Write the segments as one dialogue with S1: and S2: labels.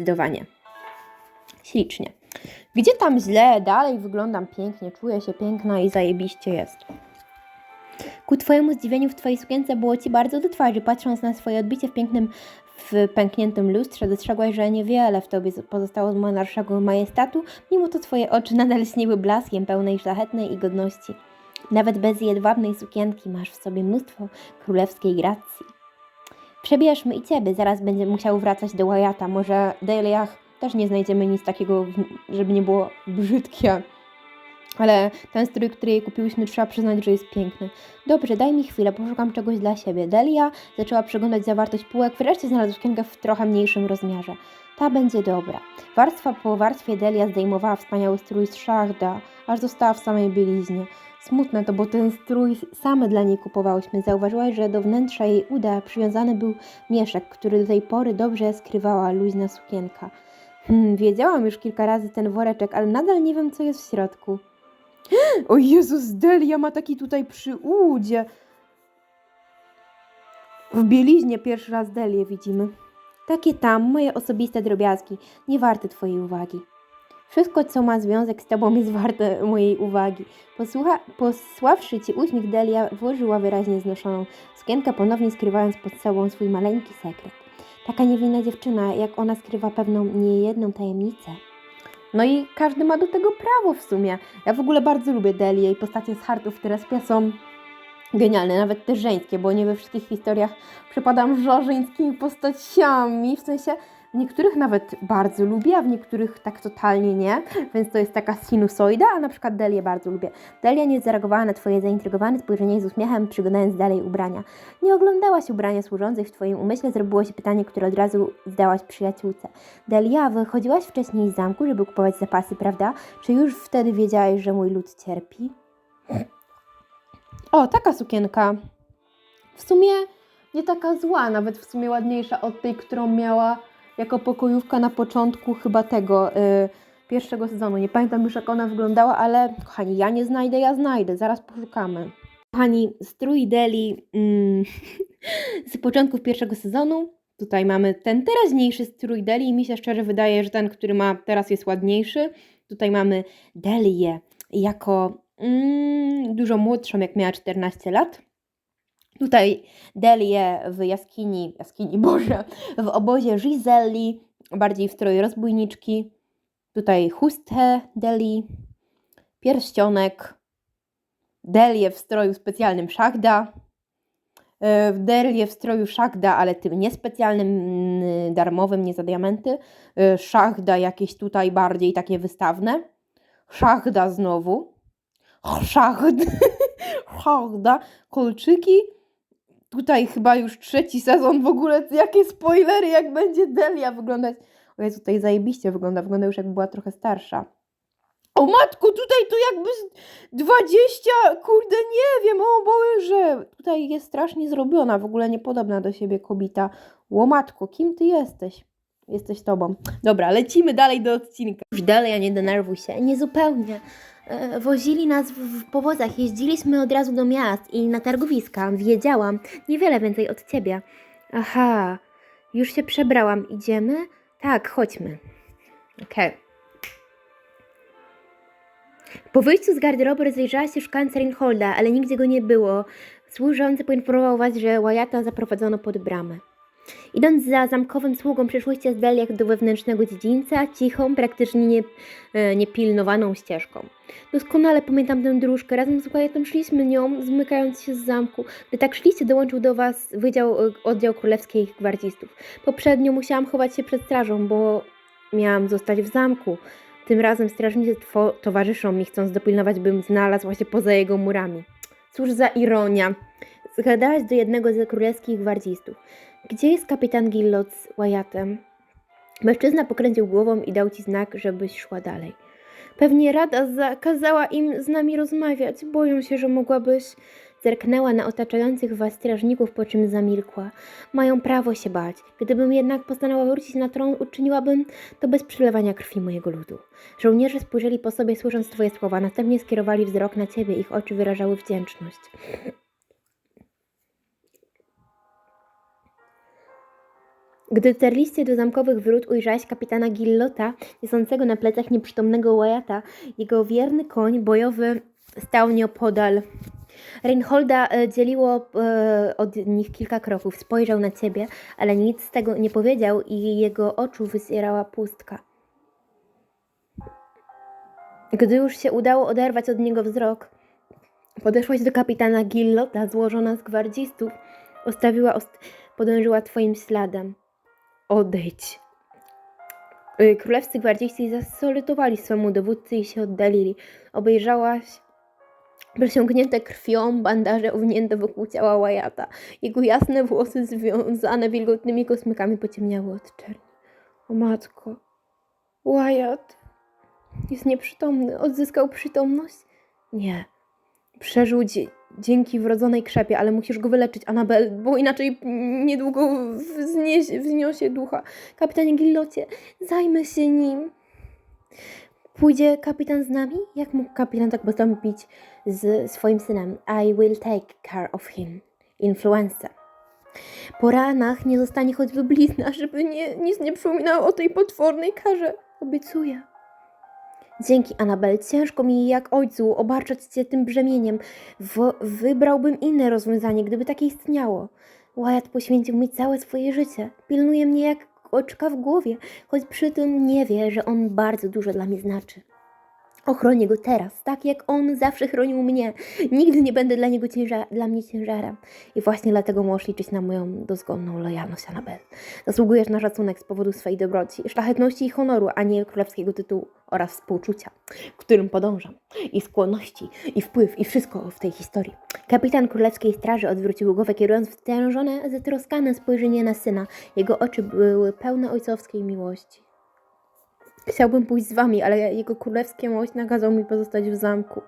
S1: Zdecydowanie. Ślicznie. Gdzie tam źle? Dalej wyglądam pięknie, czuję się piękna i zajebiście jest. Ku twojemu zdziwieniu w twojej sukience było ci bardzo do twarzy. Patrząc na swoje odbicie w pięknym, w pękniętym lustrze, dostrzegłaś, że niewiele w tobie pozostało z monarszego majestatu, mimo to twoje oczy nadal śniły blaskiem pełnej szlachetnej i godności. Nawet bez jedwabnej sukienki masz w sobie mnóstwo królewskiej gracji. Przebierzmy i ciebie, zaraz będzie musiał wracać do Wyatta. Może w Daleach też nie znajdziemy nic takiego, żeby nie było brzydkie. Ale ten strój, który jej kupiłyśmy, trzeba przyznać, że jest piękny. Dobrze, daj mi chwilę, poszukam czegoś dla siebie. Delia zaczęła przeglądać zawartość półek, wreszcie znalazła sukienkę w trochę mniejszym rozmiarze. Ta będzie dobra. Warstwa po warstwie Delia zdejmowała wspaniały strój z szachda, aż została w samej bieliźnie. Smutne to, bo ten strój same dla niej kupowałyśmy. Zauważyłaś, że do wnętrza jej uda przywiązany był mieszek, który do tej pory dobrze skrywała luźna sukienka. Hmm, wiedziałam już kilka razy ten woreczek, ale nadal nie wiem, co jest w środku. O Jezus, Delia ma taki tutaj przy udzie. W bieliźnie pierwszy raz Delię widzimy. Takie tam, moje osobiste drobiazgi, nie warte twojej uwagi. Wszystko, co ma związek z tobą, jest warte mojej uwagi. Posłucha, posławszy ci uśmiech, Delia włożyła wyraźnie znoszoną sukienkę, ponownie skrywając pod sobą swój maleńki sekret. Taka niewinna dziewczyna, jak ona skrywa pewną niejedną tajemnicę. No i każdy ma do tego prawo w sumie. Ja w ogóle bardzo lubię Delię i postacie z Hartów Terespia są genialne, nawet te żeńskie, bo nie we wszystkich historiach przypadam żożyńskimi postaciami, w sensie niektórych nawet bardzo lubię, a w niektórych tak totalnie nie, więc to jest taka sinusoida, a na przykład Delię bardzo lubię. Delia nie zareagowała na Twoje zaintrygowane spojrzenie z uśmiechem przyglądając dalej ubrania. Nie oglądałaś ubrania służących w Twoim umyśle, zrobiło się pytanie, które od razu zdałaś przyjaciółce. Delia, wychodziłaś wcześniej z zamku, żeby kupować zapasy, prawda? Czy już wtedy wiedziałaś, że mój lud cierpi? O, taka sukienka. W sumie nie taka zła, nawet w sumie ładniejsza od tej, którą miała jako pokojówka na początku chyba tego y, pierwszego sezonu. Nie pamiętam już jak ona wyglądała, ale kochani, ja nie znajdę, ja znajdę, zaraz poszukamy. Kochani, strój Deli mm, z początków pierwszego sezonu. Tutaj mamy ten teraźniejszy strój Deli i mi się szczerze wydaje, że ten, który ma teraz jest ładniejszy. Tutaj mamy Delię jako mm, dużo młodszą, jak miała 14 lat. Tutaj Delię w jaskini, jaskini Boże, w obozie Giselli, bardziej w stroju rozbójniczki. Tutaj chustę Deli, pierścionek, Delię w stroju specjalnym szachda, w Delię w stroju szachda, ale tym niespecjalnym, mm, darmowym, nie za diamenty. E, Szachda jakieś tutaj bardziej takie wystawne. Szachda znowu. Szachd. Kolczyki tutaj chyba już trzeci sezon w ogóle, jakie spoilery, jak będzie Delia wyglądać. O Jezu, tutaj zajebiście wygląda, wygląda już jak była trochę starsza. O matku, tutaj to jakby z 20, kurde, nie wiem, o Boże. Tutaj jest strasznie zrobiona, w ogóle niepodobna do siebie kobieta. Łomatko, kim ty jesteś? Jesteś tobą. Dobra, lecimy dalej do odcinka. Już dalej, nie denerwuj się. Niezupełnie. E, Wozili nas w, powozach, jeździliśmy od razu do miast i na targowiska. Wiedziałam, niewiele więcej od ciebie. Aha, już się przebrałam. Idziemy? Tak, chodźmy. Okej. Po wyjściu z garderoby rozejrzała się szukając Reinholda, ale nigdzie go nie było. Służący poinformował was, że Wyatta zaprowadzono pod bramę. Idąc za zamkowym sługą, przeszłyście z Deliach do wewnętrznego dziedzińca, cichą, praktycznie nie, e, niepilnowaną ścieżką. Doskonale pamiętam tę dróżkę. Razem z Wyatem szliśmy nią, zmykając się z zamku. Gdy tak szliście, dołączył do was Wydział e, Oddział Królewskich Gwardzistów. Poprzednio musiałam chować się przed strażą, bo miałam zostać w zamku. Tym razem strażnicy towarzyszą mi, chcąc dopilnować, bym znalazła się poza jego murami. Cóż za ironia. Zgadałaś do jednego ze królewskich gwardzistów. Gdzie jest kapitan Gillot z Wyattem? Mężczyzna pokręcił głową i dał ci znak, żebyś szła dalej. Pewnie rada zakazała im z nami rozmawiać. Boją się, że mogłabyś. Zerknęła na otaczających was strażników, po czym zamilkła. Mają prawo się bać. Gdybym jednak postanowiła wrócić na tron, uczyniłabym to bez przelewania krwi mojego ludu. Żołnierze spojrzeli po sobie, słysząc twoje słowa, następnie skierowali wzrok na ciebie, ich oczy wyrażały wdzięczność. Gdy dotarliście do zamkowych wrót, ujrzałaś kapitana Gillota, niosącego na plecach nieprzytomnego Wyatta. Jego wierny koń bojowy stał nieopodal. Reinholda e, dzieliło e, od nich kilka kroków. Spojrzał na ciebie, ale nic z tego nie powiedział i jego oczu wyzierała pustka. Gdy już się udało oderwać od niego wzrok, podeszłaś do kapitana Gillota, złożona z gwardzistów, ost- podążyła twoim śladem. Odejdź. Y, Królewscy gwardziści zasolutowali swemu dowódcy i się oddalili. Obejrzałaś przesiąknięte krwią bandaże owinięte wokół ciała Wyatta. Jego jasne włosy związane wilgotnymi kosmykami pociemniały od czerni. O matko, Wyatt jest nieprzytomny. Odzyskał przytomność? Nie. Przeżył dzięki wrodzonej krzepie, ale musisz go wyleczyć, Anabel, bo inaczej niedługo wzniesie ducha. Kapitanie Gillocie, zajmę się nim. Pójdzie kapitan z nami? Jak mógł kapitan tak postąpić z swoim synem? I will take care of him. Influenza. Po ranach nie zostanie choćby blizna, żeby nie, nic nie przypominało o tej potwornej karze. Obiecuję. Dzięki, Anabel. Ciężko mi jak ojcu obarczać cię tym brzemieniem. W, wybrałbym inne rozwiązanie, gdyby takie istniało. Wyatt poświęcił mi całe swoje życie. Pilnuje mnie jak oczka w głowie, choć przy tym nie wie, że on bardzo dużo dla mnie znaczy. Ochronię go teraz, tak jak on zawsze chronił mnie. Nigdy nie będę dla niego cięża- dla mnie ciężarem. I właśnie dlatego możesz liczyć na moją dozgonną lojalność, Anabel. Zasługujesz na szacunek z powodu swej dobroci, szlachetności i honoru, a nie królewskiego tytułu oraz współczucia, którym podążam. I skłonności, i wpływ, i wszystko w tej historii. Kapitan królewskiej straży odwrócił głowę, kierując wtężone, zatroskane spojrzenie na syna. Jego oczy były pełne ojcowskiej miłości. Chciałbym pójść z wami, ale jego królewskie mość nakazał mi pozostać w zamku.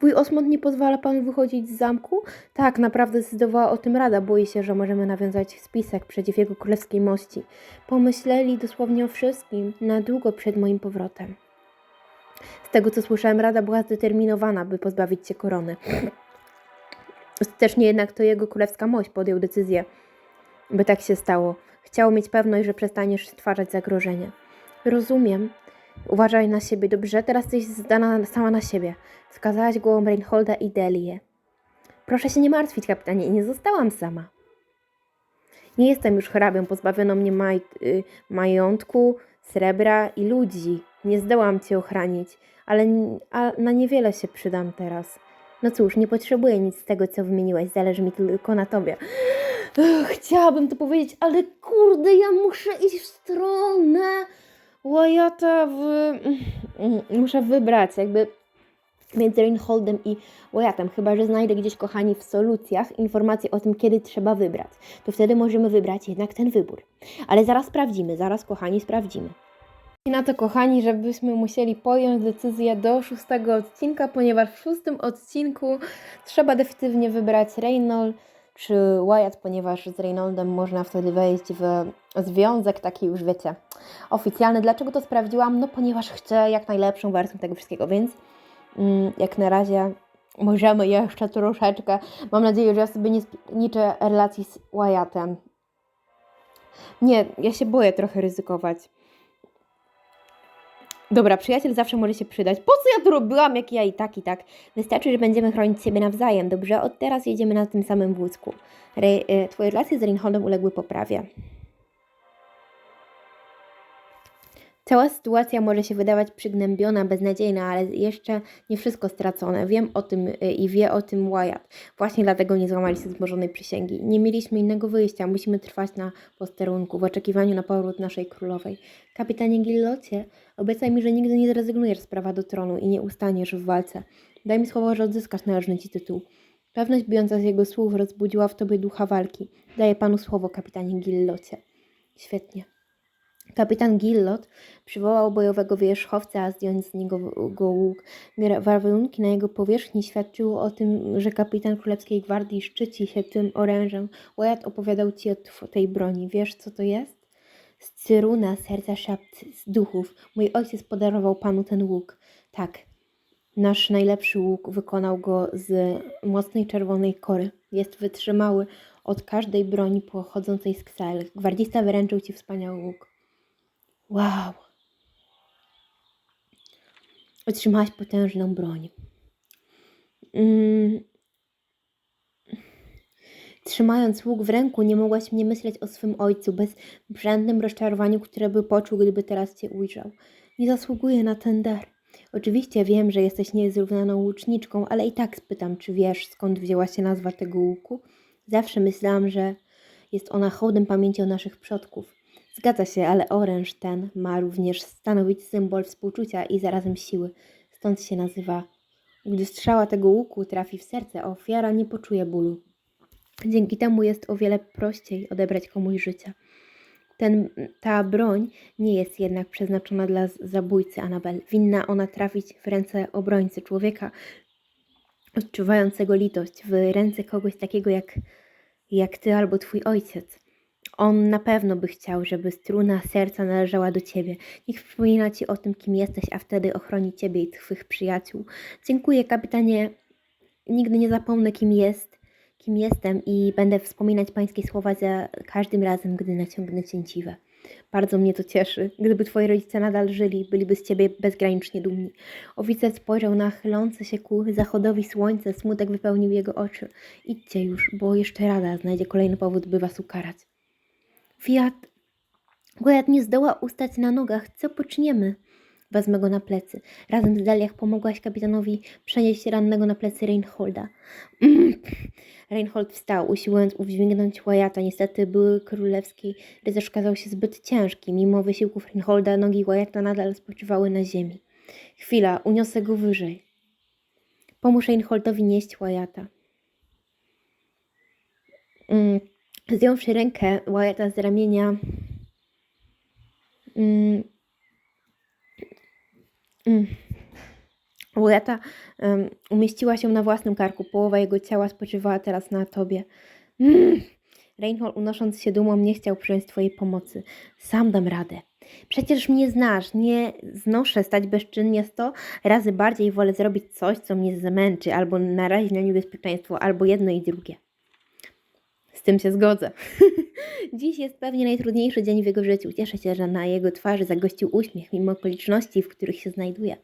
S1: Wuj Osmond nie pozwala panu wychodzić z zamku? Tak, naprawdę zdecydowała o tym rada. Boi się, że możemy nawiązać spisek przeciw jego królewskiej mości. Pomyśleli dosłownie o wszystkim, na długo przed moim powrotem. Z tego co słyszałem, rada była zdeterminowana, by pozbawić cię korony. Ostatecznie jednak to jego królewska mość podjął decyzję, by tak się stało. Chciał mieć pewność, że przestaniesz stwarzać zagrożenie. Rozumiem. Uważaj na siebie, dobrze? Teraz jesteś zdana sama na siebie. Wskazałaś głową Reinholda i Delię. Proszę się nie martwić, kapitanie, nie zostałam sama. Nie jestem już hrabią, pozbawioną mnie maj, y, majątku, srebra i ludzi. Nie zdołam cię ochranić, ale na niewiele się przydam teraz. No cóż, nie potrzebuję nic z tego, co wymieniłeś, zależy mi tylko na tobie. Chciałabym to powiedzieć, ale kurde, ja muszę iść w stronę Wyatta w... mm, Muszę wybrać jakby między Reinholdem i Wyattem, chyba że znajdę gdzieś, kochani, w solucjach informacje o tym, kiedy trzeba wybrać. To wtedy możemy wybrać jednak ten wybór. Ale zaraz sprawdzimy, zaraz, kochani, sprawdzimy. I na to, kochani, żebyśmy musieli podjąć decyzję do szóstego odcinka, ponieważ w szóstym odcinku trzeba definitywnie wybrać Reynold czy Wyatt, ponieważ z Reynoldem można wtedy wejść w związek taki już, wiecie, oficjalny. Dlaczego to sprawdziłam? No ponieważ chcę jak najlepszą wersję tego wszystkiego, więc mm, jak na razie możemy jeszcze troszeczkę. Mam nadzieję, że ja sobie nie liczę relacji z Wyattem. Nie, ja się boję trochę ryzykować. Dobra, przyjaciel zawsze może się przydać. Po co ja to robiłam, jak ja i tak, i tak? Wystarczy, że będziemy chronić siebie nawzajem, dobrze? Od teraz jedziemy na tym samym wózku. Re, e, twoje relacje z Reinholdem uległy poprawie. Cała sytuacja może się wydawać przygnębiona, beznadziejna, ale jeszcze nie wszystko stracone. Wiem o tym y, i wie o tym Wyatt. Właśnie dlatego nie złamaliście złożonej przysięgi. Nie mieliśmy innego wyjścia. Musimy trwać na posterunku w oczekiwaniu na powrót naszej królowej. Kapitanie Gillocie, obiecaj mi, że nigdy nie zrezygnujesz z prawa do tronu i nie ustaniesz w walce. Daj mi słowo, że odzyskasz należny ci tytuł. Pewność bijąca z jego słów rozbudziła w tobie ducha walki. Daję panu słowo, kapitanie Gillocie. Świetnie. Kapitan Gillot przywołał bojowego wierzchowca, a zdjąć z niego go łuk. Warunki na jego powierzchni świadczyły o tym, że kapitan Królewskiej Gwardii szczyci się tym orężem. Wyatt opowiadał ci o tej broni. Wiesz, co to jest? Z cyruna serca szapt z duchów. Mój ojciec podarował panu ten łuk. Tak, nasz najlepszy łuk wykonał go z mocnej czerwonej kory. Jest wytrzymały, od każdej broni pochodzącej z Ksel. Gwardzista wyręczył ci wspaniały łuk. Wow! Otrzymałaś potężną broń. Mm. Trzymając łuk w ręku, nie mogłaś nie myśleć o swym ojcu, bezbrzędnym rozczarowaniu, które by poczuł, gdyby teraz cię ujrzał. Nie zasługuje na ten dar. Oczywiście wiem, że jesteś niezrównaną łuczniczką, ale i tak spytam, czy wiesz, skąd wzięła się nazwa tego łuku? Zawsze myślałam, że jest ona hołdem pamięci o naszych przodków. Zgadza się, ale oręż ten ma również stanowić symbol współczucia i zarazem siły. Stąd się nazywa. Gdy strzała tego łuku trafi w serce, ofiara nie poczuje bólu. Dzięki temu jest o wiele prościej odebrać komuś życie. Ten, ta broń nie jest jednak przeznaczona dla zabójcy Anabel. Winna ona trafić w ręce obrońcy człowieka, odczuwającego litość, w ręce kogoś takiego jak, jak ty albo twój ojciec. On na pewno by chciał, żeby struna serca należała do ciebie. Niech przypomina ci o tym, kim jesteś, a wtedy ochroni ciebie i twych przyjaciół. Dziękuję, kapitanie. Nigdy nie zapomnę, kim jest, kim jestem i będę wspominać pańskie słowa za każdym razem, gdy naciągnę cięciwe. Bardzo mnie to cieszy. Gdyby twoi rodzice nadal żyli, byliby z ciebie bezgranicznie dumni. Oficer spojrzał na chylące się ku zachodowi słońce, smutek wypełnił jego oczy. Idźcie już, bo jeszcze rada znajdzie kolejny powód, by was ukarać. Fiat, Gojat nie zdoła ustać na nogach. Co poczniemy? Wezmę go na plecy. Razem z Daliach pomogłaś kapitanowi przenieść rannego na plecy Reinholda. Mm. Reinhold wstał, usiłując udźwignąć Wyatta. Niestety były królewski rycerz okazał się zbyt ciężki. Mimo wysiłków Reinholda nogi Wyatta nadal spoczywały na ziemi. Chwila, uniosę go wyżej. Pomóż Reinholdowi nieść Wyatta. Mm. Zdjąwszy rękę Wyatta z ramienia, mm, mm, Wyatta um, umieściła się na własnym karku. Połowa jego ciała spoczywała teraz na tobie. Mm. Reinhold, unosząc się dumą, nie chciał przyjąć twojej pomocy. Sam dam radę. Przecież mnie znasz, nie znoszę stać bezczynnie sto razy bardziej wolę zrobić coś, co mnie zmęczy, albo narazi na niebezpieczeństwo, albo jedno i drugie. Z tym się zgodzę. Dziś jest pewnie najtrudniejszy dzień w jego życiu. Cieszę się, że na jego twarzy zagościł uśmiech, mimo okoliczności, w których się znajduje.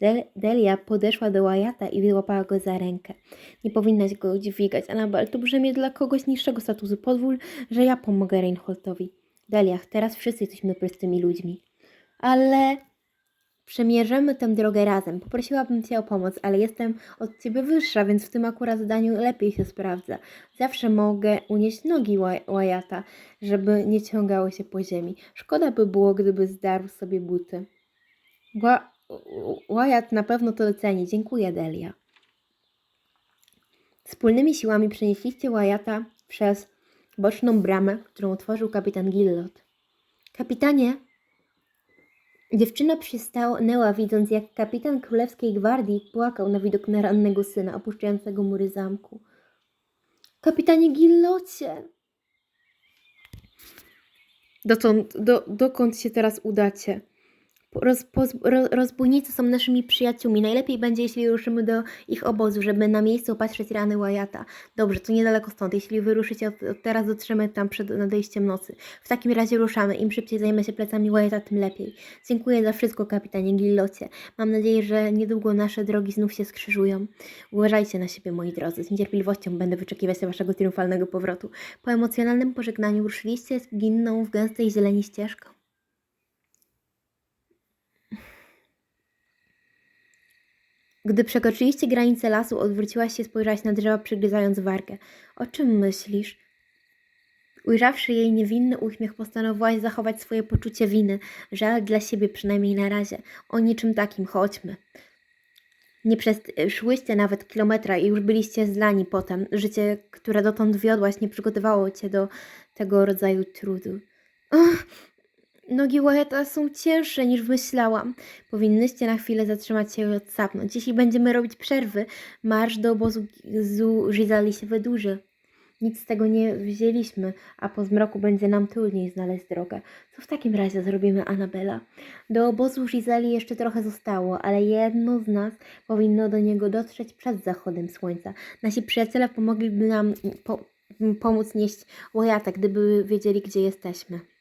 S1: Del Delia podeszła do Wyatta i wyłapała go za rękę. Nie powinnaś go dźwigać, Anabel. To brzemię dla kogoś niższego statusu. Pozwól, że ja pomogę Reinholdowi. Delia, teraz wszyscy jesteśmy prostymi ludźmi. Ale przemierzymy tę drogę razem. Poprosiłabym Cię o pomoc, ale jestem od Ciebie wyższa, więc w tym akurat zdaniu lepiej się sprawdza. Zawsze mogę unieść nogi Wy- Wyatta, żeby nie ciągały się po ziemi. Szkoda by było, gdyby zdarł sobie buty. Wa- Wyatt na pewno to doceni. Dziękuję, Delia. Wspólnymi siłami przenieśliście Wyatta przez boczną bramę, którą otworzył kapitan Gillot. Kapitanie, Dziewczyna przystanęła, widząc jak kapitan królewskiej gwardii płakał na widok na rannego syna opuszczającego mury zamku. Kapitanie Gillocie! Dotąd, do, dokąd się teraz udacie? Roz, poz, ro, rozbójnicy są naszymi przyjaciółmi. Najlepiej będzie, jeśli ruszymy do ich obozu, żeby na miejscu opatrzyć rany Wyatta. Dobrze, to niedaleko stąd. Jeśli wyruszycie od, od teraz, dotrzemy tam przed nadejściem nocy. W takim razie ruszamy. Im szybciej zajmę się plecami Wyatta, tym lepiej. Dziękuję za wszystko, kapitanie Gillocie. Mam nadzieję, że niedługo nasze drogi znów się skrzyżują. Uważajcie na siebie, moi drodzy. Z niecierpliwością będę wyczekiwać waszego triumfalnego powrotu. Po emocjonalnym pożegnaniu ruszyliście z ginną w gęstej zieleni ścieżką. Gdy przekroczyliście granicę lasu, odwróciłaś się, spojrzałaś na drzewa, przygryzając wargę. O czym myślisz? Ujrzawszy jej niewinny uśmiech, postanowiłaś zachować swoje poczucie winy. Żal dla siebie przynajmniej na razie. O niczym takim, chodźmy. Nie przeszłyście nawet kilometra i już byliście zlani potem. Życie, które dotąd wiodłaś, nie przygotowało cię do tego rodzaju trudu. Ach, Nogi Wyatta są cięższe niż myślałam. Powinnyście na chwilę zatrzymać się i odsapnąć. Jeśli będziemy robić przerwy, marsz do obozu zu Rizali się wydłuży. Nic z tego nie wzięliśmy, a po zmroku będzie nam trudniej znaleźć drogę. Co w takim razie zrobimy, Anabela? Do obozu Rizali jeszcze trochę zostało, ale jedno z nas powinno do niego dotrzeć przed zachodem słońca. Nasi przyjaciele pomogliby nam, po, pomóc nieść łojata, gdyby wiedzieli, gdzie jesteśmy.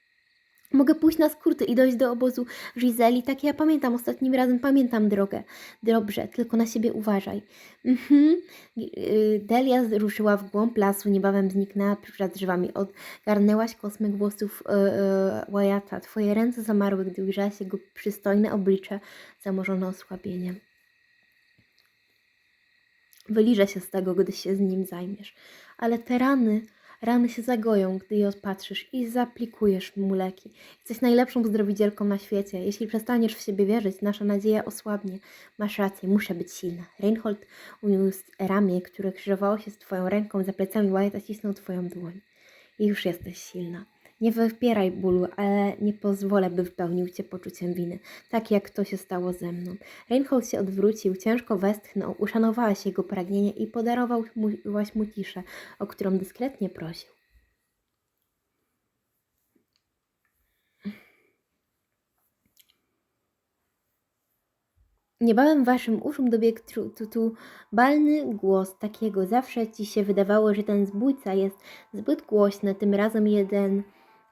S1: Mogę pójść na skróty i dojść do obozu Giseli, tak ja pamiętam, ostatnim razem pamiętam drogę. Dobrze, tylko na siebie uważaj. Mhm. Y, Delia ruszyła w głąb lasu, niebawem zniknęła przed drzewami. Odgarnęłaś kosmyk włosów e, e, Wyata. Twoje ręce zamarły, gdy ujrzałaś jego przystojne oblicze, zamorzone osłabieniem. Wyliżę się z tego, gdy się z nim zajmiesz. Ale te rany, rany się zagoją, gdy je odpatrzysz i zaaplikujesz mu leki. Jesteś najlepszą zdrowicielką na świecie. Jeśli przestaniesz w siebie wierzyć, nasza nadzieja osłabnie. Masz rację, muszę być silna. Reinhold uniósł ramię, które krzyżowało się z twoją ręką, za plecami Wyatta cisnął twoją dłoń. I już jesteś silna. Nie wypieraj bólu, ale nie pozwolę, by wypełnił cię poczuciem winy, tak jak to się stało ze mną. Reinhold się odwrócił, ciężko westchnął, uszanowałaś jego pragnienie i podarowałaś mu ciszę, o którą dyskretnie prosił. Niebawem waszym uszom dobiegł tru- tu, tu balny głos takiego. Zawsze ci się wydawało, że ten zbójca jest zbyt głośny. Tym razem jeden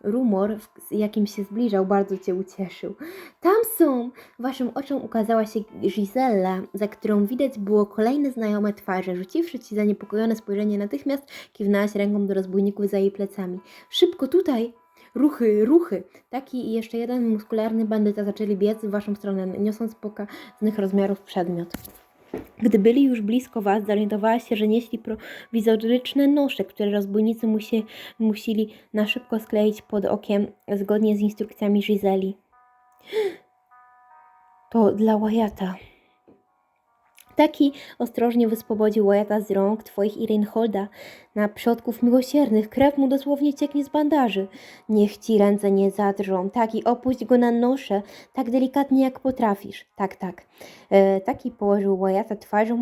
S1: rumor, z jakim się zbliżał, bardzo cię ucieszył. Tam są! Waszym oczom ukazała się Gisella, za którą widać było kolejne znajome twarze. Rzuciwszy ci zaniepokojone spojrzenie, natychmiast kiwnęłaś ręką do rozbójników za jej plecami. Szybko tutaj! Ruchy, ruchy! Taki i jeszcze jeden muskularny bandyta zaczęli biec w waszą stronę, niosąc pokaznych rozmiarów przedmiot. Gdy byli już blisko was, zorientowałaś się, że nieśli prowizoryczne nosze, które rozbójnicy musie, musili na szybko skleić pod okiem, zgodnie z instrukcjami Giseli. To dla Wyatta. Taki ostrożnie wyswobodził Wyatta z rąk twoich i Reinholda na przodków miłosiernych. Krew mu dosłownie cieknie z bandaży. Niech ci ręce nie zadrżą. Taki opuść go na noszę, tak delikatnie jak potrafisz. Tak, tak. E, taki położył Wyatta twarzą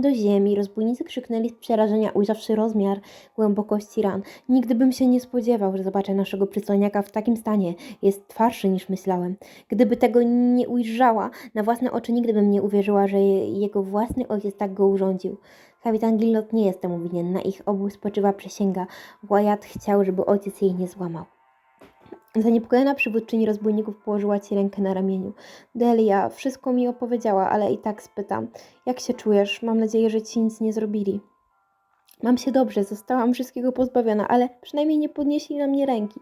S1: do ziemi. Rozbójnicy krzyknęli z przerażenia, ujrzawszy rozmiar głębokości ran. Nigdy bym się nie spodziewał, że zobaczę naszego przystojniaka w takim stanie. Jest twardszy niż myślałem. Gdyby tego nie ujrzała, na własne oczy nigdy bym nie uwierzyła, że je- jego własny ojciec tak go urządził. Kapitan Gillot nie jest temu winien. Na ich obu spoczywa przysięga. Wyatt chciał, żeby ojciec jej nie złamał. Zaniepokojona przywódczyni rozbójników położyła ci rękę na ramieniu. Delia, wszystko mi opowiedziała, ale i tak spytam. Jak się czujesz? Mam nadzieję, że ci nic nie zrobili. Mam się dobrze, zostałam wszystkiego pozbawiona, ale przynajmniej nie podnieśli na mnie ręki.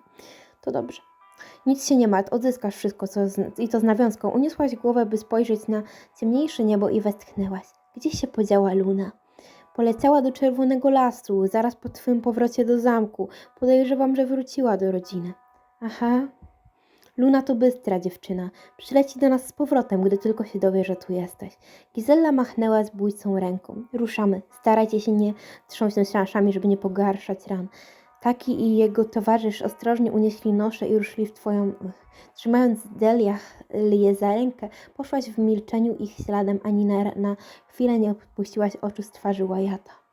S1: To dobrze. Nic się nie martw, odzyskasz wszystko, co z, i to z nawiązką. Uniosłaś głowę, by spojrzeć na ciemniejsze niebo i westchnęłaś. Gdzie się podziała Luna? Poleciała do Czerwonego Lasu, zaraz po twym powrocie do zamku. Podejrzewam, że wróciła do rodziny. Aha. Luna to bystra dziewczyna. Przyleci do nas z powrotem, gdy tylko się dowie, że tu jesteś. Gizella machnęła zbójcą ręką. Ruszamy. Starajcie się nie trząść szanszami, żeby nie pogarszać ran. Taki i jego towarzysz ostrożnie unieśli nosze i ruszyli w twoją... Trzymając Delia je za rękę, poszłaś w milczeniu ich śladem, ani na, na chwilę nie odpuściłaś oczu z twarzy Wyatta.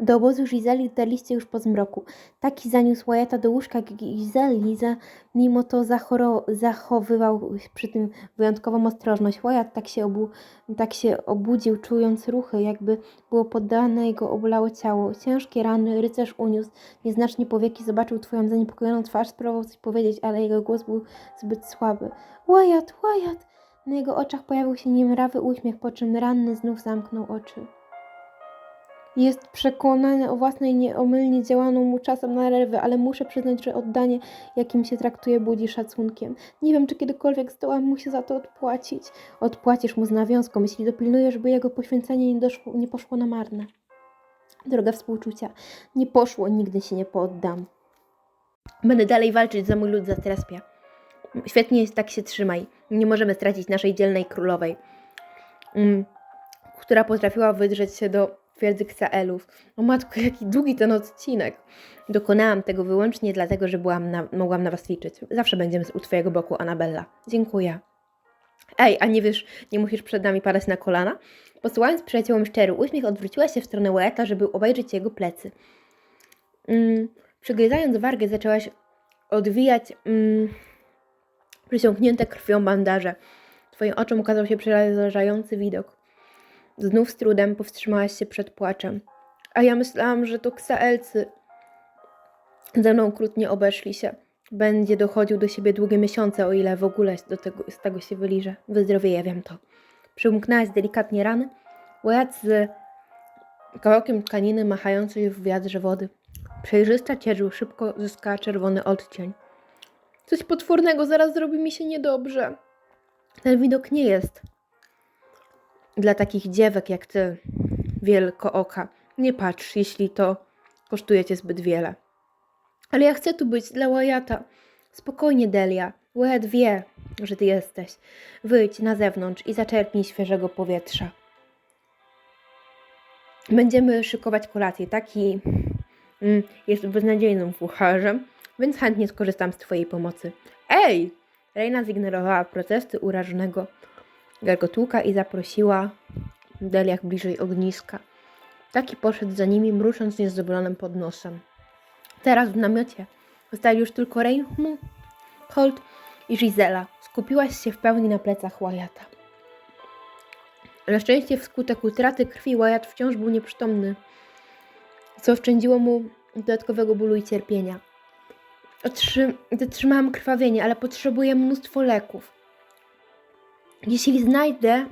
S1: Do obozu Gizeli dotarliście już po zmroku. Taki zaniósł Wyatta do łóżka Gizeli, za, mimo to zachoro, zachowywał przy tym wyjątkową ostrożność. Wyatt tak się, obu, tak się obudził, czując ruchy, jakby było poddane jego obolało ciało. Ciężkie rany, rycerz uniósł, nieznacznie powieki, zobaczył twoją zaniepokojoną twarz, spróbował coś powiedzieć, ale jego głos był zbyt słaby. Wyatt, Wyatt! Na jego oczach pojawił się niemrawy uśmiech, po czym ranny znów zamknął oczy. Jest przekonany o własnej nieomylnie działaną mu czasem na nerwy, ale muszę przyznać, że oddanie, jakim się traktuje, budzi szacunkiem. Nie wiem, czy kiedykolwiek zdołam mu się za to odpłacić. Odpłacisz mu z nawiązką, jeśli dopilnujesz, by jego poświęcenie nie, doszło, nie poszło na marne. Droga współczucia, nie poszło, nigdy się nie poddam. Będę dalej walczyć za mój lud, za Trespia. Świetnie jest, tak się trzymaj. Nie możemy stracić naszej dzielnej królowej, mm, która potrafiła wydrzeć się do twierdzy Ksaelów. O matko, jaki długi ten odcinek. Dokonałam tego wyłącznie dlatego, że byłam na, mogłam na was liczyć. Zawsze będziemy u twojego boku, Anabella. Dziękuję. Ej, a nie wiesz, nie musisz przed nami padać na kolana? Posyłając przyjaciołom szczery uśmiech, odwróciła się w stronę Wyatta, żeby obejrzeć jego plecy. Mm, przygryzając wargę, zaczęłaś odwijać mm, przysiągnięte krwią bandaże. Twoim oczom ukazał się przerażający widok. Znów z trudem powstrzymałaś się przed płaczem. A ja myślałam, że to ksaelcy. Ze mną okrutnie obeszli się. Będzie dochodził do siebie długie miesiące, o ile w ogóle do tego, z tego się wyliże. Wyzdrowieje, wiem to. Przymknęłaś delikatnie rany, Wyatt z kawałkiem tkaniny machającej w wiadrze wody. Przejrzysta ciecz szybko zyskała czerwony odcień. Coś potwornego, zaraz zrobi mi się niedobrze. Ten widok nie jest dla takich dziewek jak ty, wielko oka. Nie patrz, jeśli to kosztuje cię zbyt wiele. Ale ja chcę tu być dla Wyatta. Spokojnie, Delia. Wyatt wie, że ty jesteś. Wyjdź na zewnątrz i zaczerpnij świeżego powietrza. Będziemy szykować kolację. Taki mm, jest beznadziejnym kucharzem, więc chętnie skorzystam z twojej pomocy. Ej! Reina zignorowała protesty urażonego gargotłuka i zaprosiła Deliach bliżej ogniska. Taki poszedł za nimi, mrucząc niezadowolonym pod nosem. Teraz w namiocie zostali już tylko Reinmu, Holt i Gisela. Skupiłaś się w pełni na plecach Wyatta. Na szczęście wskutek utraty krwi Wyatt wciąż był nieprzytomny, co oszczędziło mu dodatkowego bólu i cierpienia. Otrzym- zatrzymałam krwawienie, ale potrzebuję mnóstwo leków. Jeśli znajdę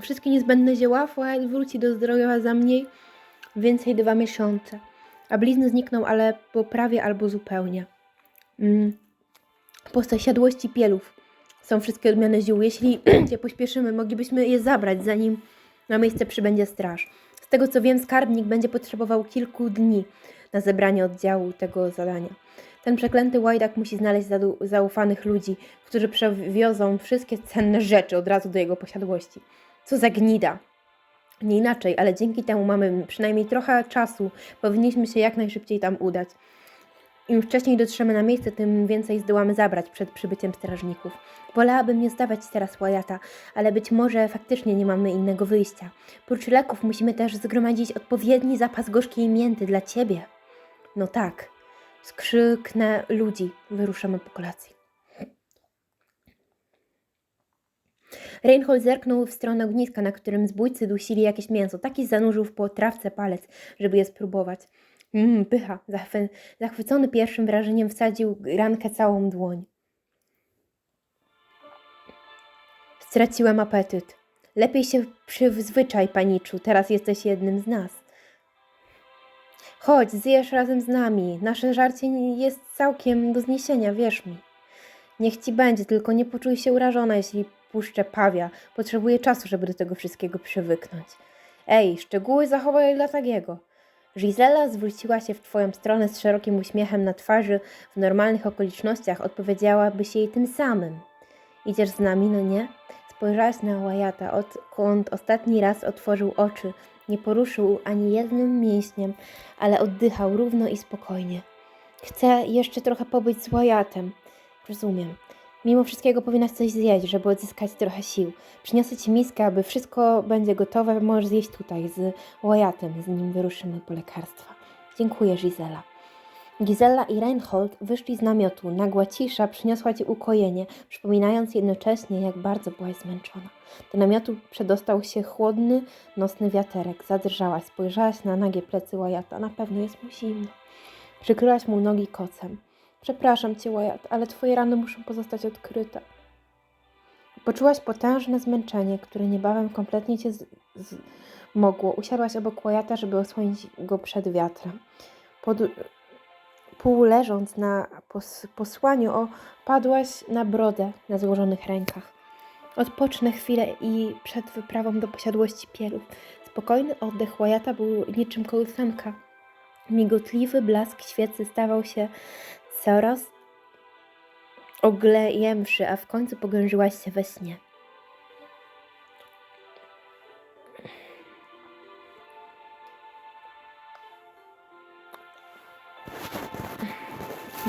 S1: wszystkie niezbędne zioła, Wyatt wróci do zdrowia za mniej więcej dwa miesiące. A blizny znikną, ale po prawie albo zupełnie. Mm. Po zasiadłości pielów są wszystkie odmiany ziół. Jeśli się pośpieszymy, moglibyśmy je zabrać, zanim na miejsce przybędzie straż. Z tego co wiem, skarbnik będzie potrzebował kilku dni na zebranie oddziału tego zadania. Ten przeklęty łajdak musi znaleźć zaufanych ludzi, którzy przewiozą wszystkie cenne rzeczy od razu do jego posiadłości. Co za gnida! Nie inaczej, ale dzięki temu mamy przynajmniej trochę czasu. Powinniśmy się jak najszybciej tam udać. Im wcześniej dotrzemy na miejsce, tym więcej zdołamy zabrać przed przybyciem strażników. Wolałabym nie zdawać teraz Wyatta, ale być może faktycznie nie mamy innego wyjścia. Prócz leków musimy też zgromadzić odpowiedni zapas gorzkiej mięty dla ciebie. No tak. Skrzyknę ludzi. Wyruszymy po kolacji. Reinhold zerknął w stronę ogniska, na którym zbójcy dusili jakieś mięso. Taki zanurzył w potrawce palec, żeby je spróbować. Mmm, pycha. Zachwy- zachwycony pierwszym wrażeniem wsadził rankę całą dłoń. Straciłem apetyt. Lepiej się przyzwyczaj, paniczu. Teraz jesteś jednym z nas. Chodź, zjesz razem z nami. Nasze żarcie jest całkiem do zniesienia, wierz mi. Niech ci będzie, tylko nie poczuj się urażona, jeśli puszczę pawia. Potrzebuję czasu, żeby do tego wszystkiego przywyknąć. Ej, szczegóły zachowaj dla takiego. Gisela zwróciła się w twoją stronę z szerokim uśmiechem na twarzy. W normalnych okolicznościach odpowiedziałabyś jej tym samym. Idziesz z nami, no nie? Spojrzałaś na Wyatta, odkąd ostatni raz otworzył oczy. Nie poruszył ani jednym mięśniem, ale oddychał równo i spokojnie. Chcę jeszcze trochę pobyć z Wyattem. Rozumiem. Mimo wszystkiego powinnaś coś zjeść, żeby odzyskać trochę sił. Przyniosę ci miskę, aby wszystko będzie gotowe. Możesz zjeść tutaj z Wyattem, z nim wyruszymy po lekarstwa. Dziękuję, Gisela. Gizella i Reinhold wyszli z namiotu. Nagła cisza przyniosła ci ukojenie, przypominając jednocześnie, jak bardzo byłaś zmęczona. Do namiotu przedostał się chłodny, nocny wiaterek. Zadrżałaś, spojrzałaś na nagie plecy Wyatta. Na pewno jest mu zimno. Przykryłaś mu nogi kocem. Przepraszam cię, Wyatt, ale twoje rany muszą pozostać odkryte. Poczułaś potężne zmęczenie, które niebawem kompletnie cię z- z- mogło. Usiadłaś obok Wyatta, żeby osłonić go przed wiatrem. Pod, pół leżąc na pos, posłaniu, opadłaś na brodę na złożonych rękach. Odpocznę chwilę i przed wyprawą do posiadłości pielów. Spokojny oddech Wyatta był niczym kołysanka. Migotliwy blask świecy stawał się coraz oglejemszy, a w końcu pogrążyłaś się we śnie.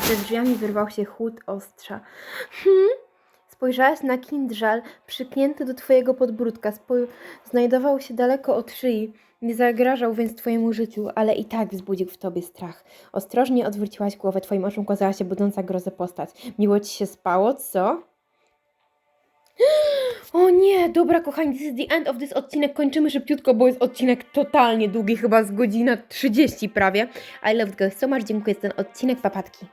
S1: Ze drzwiami wyrwał się chłód ostrza. Hmm? Spojrzałaś na kindżal przyknięty do twojego podbródka. Znajdował się daleko od szyi. Nie zagrażał więc twojemu życiu, ale i tak wzbudził w tobie strach. Ostrożnie odwróciłaś głowę, twoim oczom ukazała się budząca grozę postać. Miło ci się spało, co? O nie, dobra kochani, this is the end of this odcinek. Kończymy szybciutko, bo jest odcinek totalnie długi, chyba z godzina 30 prawie. I love you guys so much, dziękuję za ten odcinek, papatki.